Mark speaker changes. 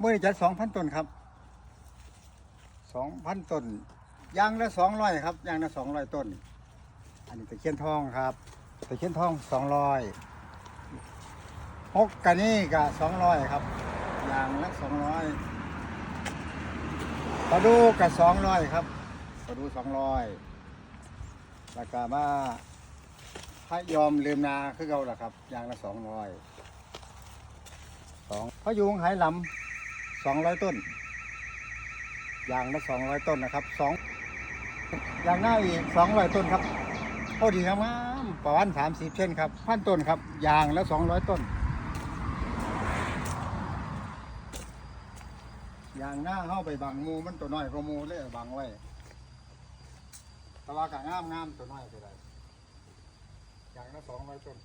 Speaker 1: เมื่อจัดสองพันต้นครับสองพันต้นยางละสองร้อยครับยางละสองร้อยต้น อันนี้ตะเคียนทองครับตะเคียนทองสองร้อยฮกกันนี่ก็สองร้อยครับยางละสองร้อยปลาดูกับสองร้อยครับปลาดูสองร้อยแล้วก็มาพระยอมลืมนาคือเก่าละครับยางละสองร้อยสองพะยุงไหหลำ สองร้อยต้นอย่างละสองร้อยต้นนะครับสองอย่างหน้าอีกสองร้อยต้นครับพอดีครับงามประมาณสามสิบเช่นครับพันต้นครับอย่างละสองร้อยต้นอย่างหน้าเข้าไปบังมูมันตัวน้อยก็มูเลยบังไว้ต่ว่ากะงามงามตัวน้อยไปเลยอย่างละสองร้อยต้น